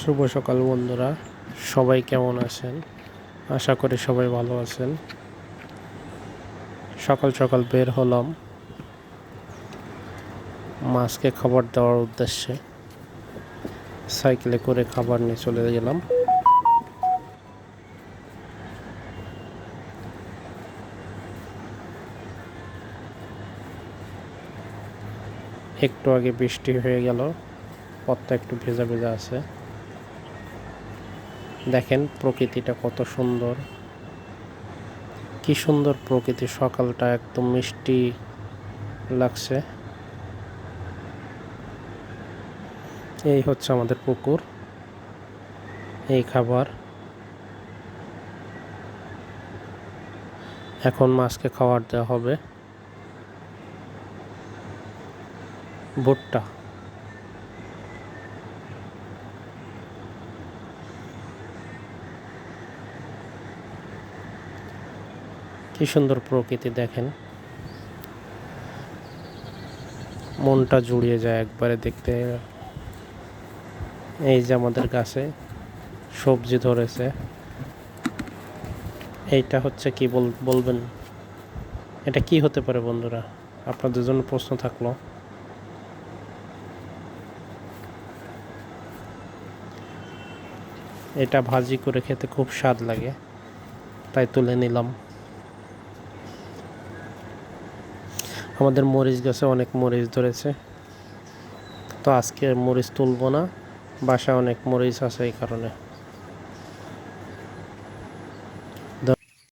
শুভ সকাল বন্ধুরা। সবাই কেমন আছেন? আশা করি সবাই ভালো আছেন। সকাল সকাল বের হলাম। মাছকে খাবার দেওয়ার উদ্দেশ্যে সাইকেলে করে খাবার নিয়ে চলে গেলাম। একটু আগে বৃষ্টি হয়ে গেল, পথটা একটু ভেজা ভেজা আছে। দেখেন প্রকৃতিটা কত সুন্দর। কি সুন্দর প্রকৃতি, সকালটা একদম মিষ্টি লাগছে। এই হচ্ছে আমাদের পুকুর, এই খাবার। এখন মাছকে খাবার দেওয়া হবে। ভুট্টা। কি সুন্দর প্রকৃতি দেখেন। মনটা জুড়িয়ে যায় একবারে দেখতে। এই যে আমাদের গাছে সবজি ধরেছে। এইটা হচ্ছে কি বল, বলবেন? এটা কি হতে পারে বন্ধুরা? আপনাদের জন্য প্রশ্ন থাকল। এটা ভাজি করে খেতে খুব স্বাদ লাগে, তাই তুলে নিলাম। আমাদের মরিচ গাছে অনেক মরিচ ধরেছে। তো আজকে মরিচ তুলব না বাসা অনেক মরিচ আছে এই কারণে।